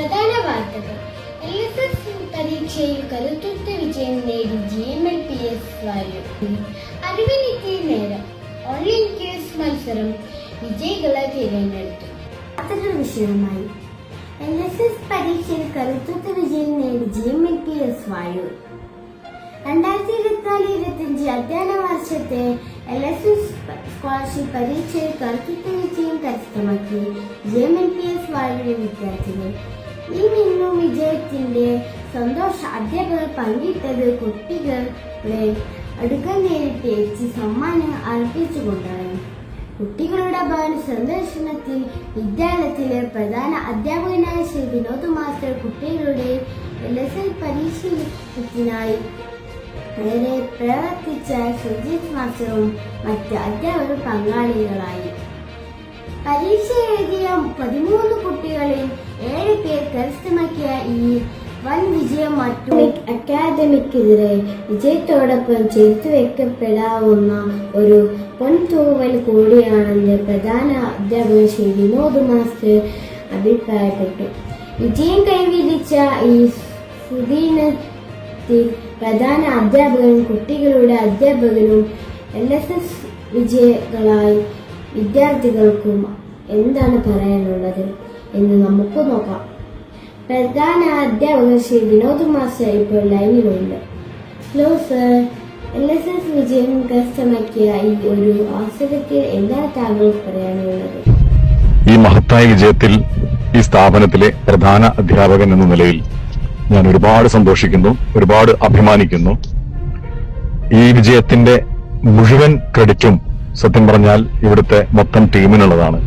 പ്രധാന വാർത്തകൾ. L S S പരീക്ഷയിൽ കരുത്തുറ്റ വിജയം നേടി G M L P S വായു അറിവിനെത്തിയ നേരം ഓൺലൈൻ ക്യൂസ് മത്സരം വിജയികളെ തിരഞ്ഞെടുത്തു. വാർത്തകൾ വിഷയമായി എൽ എസ് എസ് പരീക്ഷയിൽ കരുത്തുറ്റ വിജയം നേടി G M L P S വായു രണ്ടായിരത്തി ഇരുപത്തിനാല് ഇരുപത്തിയഞ്ച് അധ്യയന വർഷത്തെ എൽ എസ് എസ് സ്കോളർഷിപ്പ് പരീക്ഷയിൽ കരുത്തുറ്റ വിജയം കരസ്ഥമാക്കി G M L P S വായുവിലെ വിദ്യാർത്ഥികൾ ഈ മിന്നും വിജയത്തിന്റെ സന്തോഷ അധ്യാപകർ പങ്കിട്ടത് കുട്ടികളെ അടുക്ക നേരിട്ട് എത്തി സമ്മാനം അർപ്പിച്ചുകൊണ്ടാണ്. കുട്ടികളുടെ ഭവന സന്ദർശനത്തിൽ വിദ്യാലയത്തിലെ പ്രധാന അധ്യാപകനായ ശ്രീ വിനോദ് മാസ്റ്റർ കുട്ടികളുടെ എൽ എസ് പരിശീലനത്തിനായി വളരെ പ്രവർത്തിച്ച സുജിത് മാസ്റ്ററും മറ്റ് അധ്യാപകരും പങ്കാളികളായി. പരീക്ഷ എഴുതിയ പതിമൂന്ന് ഈ വൻ വിജയം അറ്റോമിക് അക്കാദമിക്കെതിരെ വിജയത്തോടൊപ്പം ചേർത്ത് വെക്കപ്പെടാവുന്ന ഒരു പൊൻതൂവൽ കൂടിയാണെന്ന് പ്രധാന അധ്യാപകൻ ശ്രീ വിനോദ് മാസ്റ്റർ അഭിപ്രായപ്പെട്ടു. വിജയം കൈവരിച്ച ഈ സുദീനത്തിൽ പ്രധാന അധ്യാപകനും കുട്ടികളുടെ അധ്യാപകനും എൽ എസ് എസ് വിജയികളായി വിദ്യാർത്ഥികൾക്കും എന്താണ് പറയാനുള്ളത് എന്ന് നമുക്ക് നോക്കാം. പ്രധാന അധ്യാപകൻ ശ്രീ വിനോദ് മാസ്റ്റർ ഇപ്പോൾ ലൈനിലുണ്ട് hello sir N S S വിജയം കരസ്ഥമാക്കിയ ഈ ഒരു അവസരത്തിൽ എന്താണ് താങ്കൾ പറയാനുള്ളത്? ഈ മഹത്തായ വിജയത്തിൽ ഈ സ്ഥാപനത്തിലെ പ്രധാന അധ്യാപകൻ എന്ന നിലയിൽ ഞാൻ ഒരുപാട് സന്തോഷിക്കുന്നു ഒരുപാട് അഭിമാനിക്കുന്നു. ഈ വിജയത്തിന്റെ മുഴുവൻ ക്രെഡിറ്റും സത്യം പറഞ്ഞാൽ ഇവിടുത്തെ മൊത്തം ടീമിനുള്ളതാണ്.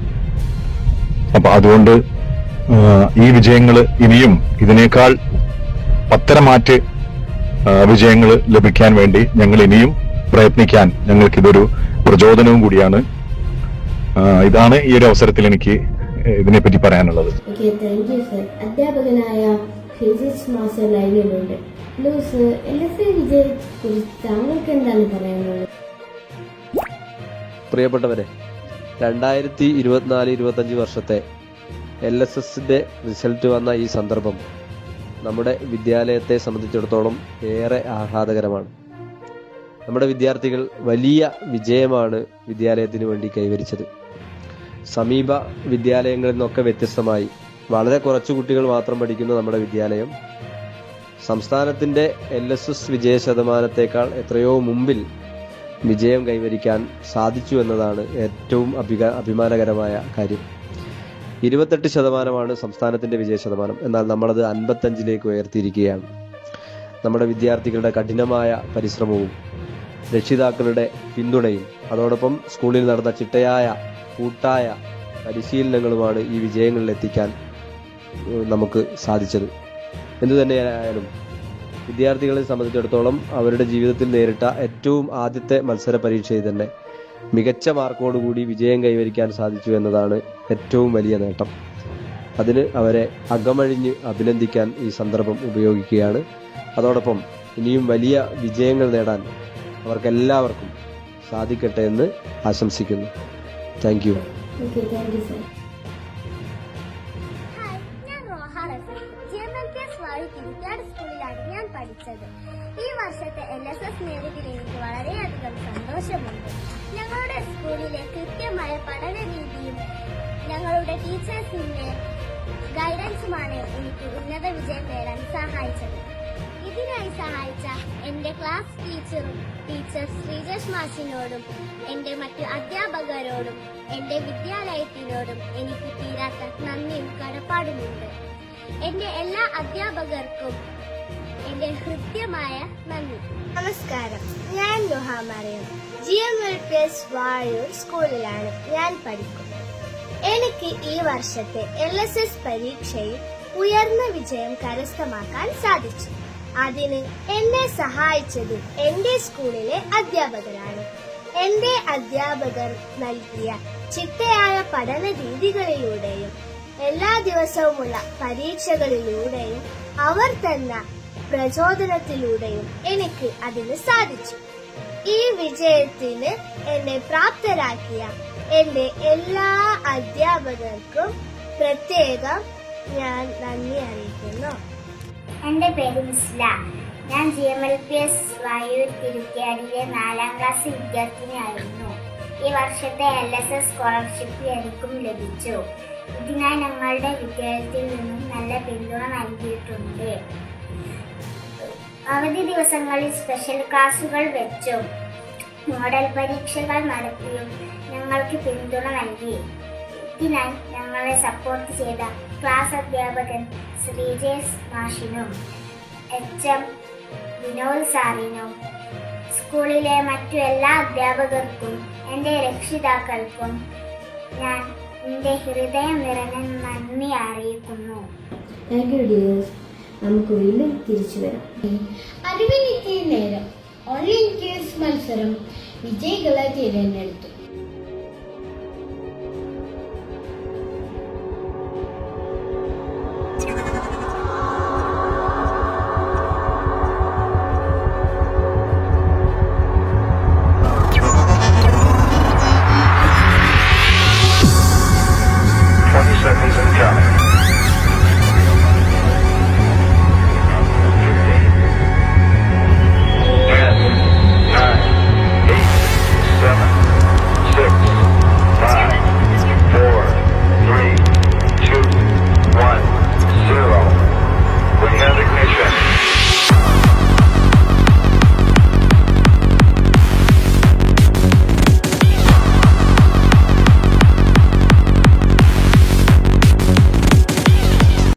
അപ്പൊ അതുകൊണ്ട് ഈ വിജയങ്ങൾ ഇനിയും ഇതിനേക്കാൾ പത്തരമാറ്റ് വിജയങ്ങൾ ലഭിക്കാൻ വേണ്ടി ഞങ്ങൾ ഇനിയും പ്രയത്നിക്കാൻ ഞങ്ങൾക്കിതൊരു പ്രചോദനവും കൂടിയാണ്. ഇതാണ് ഈ ഒരു അവസരത്തിൽ എനിക്ക് ഇതിനെപ്പറ്റി പറയാനുള്ളത്. അധ്യാപകനായ ഫിസിക്സ് മാസ്റ്റർ ലൈനിലുണ്ട് എൽ എസ് താങ്കൾക്ക് എന്താണ് പറയാനുള്ളത്? പ്രിയപ്പെട്ടവരെ രണ്ടായിരത്തി ഇരുപത്തിനാല് ഇരുപത്തഞ്ച് വർഷത്തെ എൽ എസ് എസിന്റെ റിസൾട്ട് വന്ന ഈ സന്ദർഭം നമ്മുടെ വിദ്യാലയത്തെ സംബന്ധിച്ചിടത്തോളം ഏറെ ആഹ്ലാദകരമാണ്. നമ്മുടെ വിദ്യാർത്ഥികൾ വലിയ വിജയമാണ് വിദ്യാലയത്തിന് വേണ്ടി കൈവരിച്ചത്. സമീപ വിദ്യാലയങ്ങളിൽ നിന്നൊക്കെ വ്യത്യസ്തമായി വളരെ കുറച്ച് കുട്ടികൾ മാത്രം പഠിക്കുന്ന നമ്മുടെ വിദ്യാലയം സംസ്ഥാനത്തിന്റെ എൽ എസ് എസ് വിജയ ശതമാനത്തേക്കാൾ എത്രയോ മുമ്പിൽ വിജയം കൈവരിക്കാൻ സാധിച്ചു എന്നതാണ് ഏറ്റവും അഭിമാനകരമായ കാര്യം. ഇരുപത്തെട്ട് ശതമാനമാണ് സംസ്ഥാനത്തിന്റെ വിജയ ശതമാനം. എന്നാൽ നമ്മളത് അൻപത്തഞ്ചിലേക്ക് ഉയർത്തിയിരിക്കുകയാണ്. നമ്മുടെ വിദ്യാർത്ഥികളുടെ കഠിനമായ പരിശ്രമവും രക്ഷിതാക്കളുടെ പിന്തുണയും അതോടൊപ്പം സ്കൂളിൽ നടന്ന ചിട്ടയായ കൂട്ടായ പരിശീലനങ്ങളുമാണ് ഈ വിജയങ്ങളിൽ എത്തിക്കാൻ നമുക്ക് സാധിച്ചത്. എന്തു തന്നെയായാലും വിദ്യാർത്ഥികളെ സംബന്ധിച്ചിടത്തോളം അവരുടെ ജീവിതത്തിൽ നേരിട്ട ഏറ്റവും ആദ്യത്തെ മത്സര പരീക്ഷയിൽ തന്നെ മികച്ച മാർക്കോടുകൂടി വിജയം കൈവരിക്കാൻ സാധിച്ചു എന്നതാണ് ഏറ്റവും വലിയ നേട്ടം. അതിന് അവരെ അകമഴിഞ്ഞ് അഭിനന്ദിക്കാൻ ഈ സന്ദർഭം ഉപയോഗിക്കുകയാണ്. അതോടൊപ്പം ഇനിയും വലിയ വിജയങ്ങൾ നേടാൻ അവർക്കെല്ലാവർക്കും സാധിക്കട്ടെ എന്ന് ആശംസിക്കുന്നു. Thank you. ഞാൻ പഠിച്ചത്. ഈ വർഷത്തെ എൽ എസ് എസ് നേടിയതിൽ എനിക്ക് വളരെയധികം സന്തോഷമുണ്ട്. സ്കൂളിലെ കൃത്യമായ പഠന രീതിയും ഞങ്ങളുടെ ടീച്ചേഴ്സിന്റെ ഗൈഡൻസുമാണ് എനിക്ക് ഉന്നത വിജയം നേടാൻ സഹായിച്ചത്. ഇതിനായി സഹായിച്ച എന്റെ ക്ലാസ് ടീച്ചറും ടീച്ചർ ശ്രീജേഷ് മാഷിനോടും എന്റെ മറ്റു അധ്യാപകരോടും എന്റെ വിദ്യാലയത്തിനോടും എനിക്ക് തീരാത്ത നന്ദിയും കടപ്പാടുമുണ്ട്. എന്റെ എല്ലാ അധ്യാപകർക്കും എന്റെ ഹൃദ്യമായ നന്ദി. നമസ്കാരം. ഞാൻ Luhamariyam G M L P S Vazhoor സ്കൂളിലാണ് ഞാൻ പഠിക്കുന്നത്. എനിക്ക് ഈ വർഷത്തെ എൽ എസ് എസ് പരീക്ഷയിൽ ഉയർന്ന വിജയം കരസ്ഥമാക്കാൻ സാധിച്ചു. അതിന് എന്നെ സഹായിച്ചത് എന്റെ സ്കൂളിലെ അധ്യാപകരാണ്. എന്റെ അധ്യാപകർ നൽകിയ ചിട്ടയായ പഠന രീതികളിലൂടെയും എല്ലാ ദിവസവുമുള്ള പരീക്ഷകളിലൂടെയും അവർ തന്ന പ്രചോദനത്തിലൂടെയും എനിക്ക് അതിന് സാധിച്ചു. ഈ വിജയത്തിന് എന്നെ പ്രാപ്തരാക്കിയ എന്റെ എല്ലാ അധ്യാപകർക്കും പ്രത്യേകം ഞാൻ നന്ദി അറിയിക്കുന്നു. എന്റെ പേര് മിസ്ല. ഞാൻ G M L P S Vayoor തിരുക്കാടിയിലെ നാലാം ക്ലാസ് വിദ്യാർത്ഥിനിയായിരുന്നു. ഈ വർഷത്തെ എൽ എസ് എസ് സ്കോളർഷിപ്പ് എനിക്കും ലഭിച്ചു. ഇതിനായി ഞങ്ങളുടെ വിദ്യാലയത്തിൽ നിന്നും നല്ല പിന്തുണ നൽകിയിട്ടുണ്ട്. അവധി ദിവസങ്ങളിൽ സ്പെഷ്യൽ ക്ലാസുകൾ വെച്ചും മോഡൽ പരീക്ഷകൾ നടത്തിയും ഞങ്ങൾക്ക് പിന്തുണ നൽകി. ഇതിനായി ഞങ്ങളെ സപ്പോർട്ട് ചെയ്ത ക്ലാസ് അധ്യാപകൻ ശ്രീജേഷ് മാഷിനും എച്ച് എം വിനോദ് സാറിനും സ്കൂളിലെ മറ്റു എല്ലാ അധ്യാപകർക്കും എന്റെ രക്ഷിതാക്കൾക്കും ഞാൻ എന്റെ ഹൃദയം നിറഞ്ഞ നന്ദി അറിയിക്കുന്നു. താങ്ക് യു ഡിയേഴ്സ് നമുക്ക് വീണ്ടും തിരിച്ചു വരാം. അറിവിലെത്തിയ നേരം ഓൺലൈൻ കേസ് മത്സരം വിജയികളെ തിരഞ്ഞെടുത്തു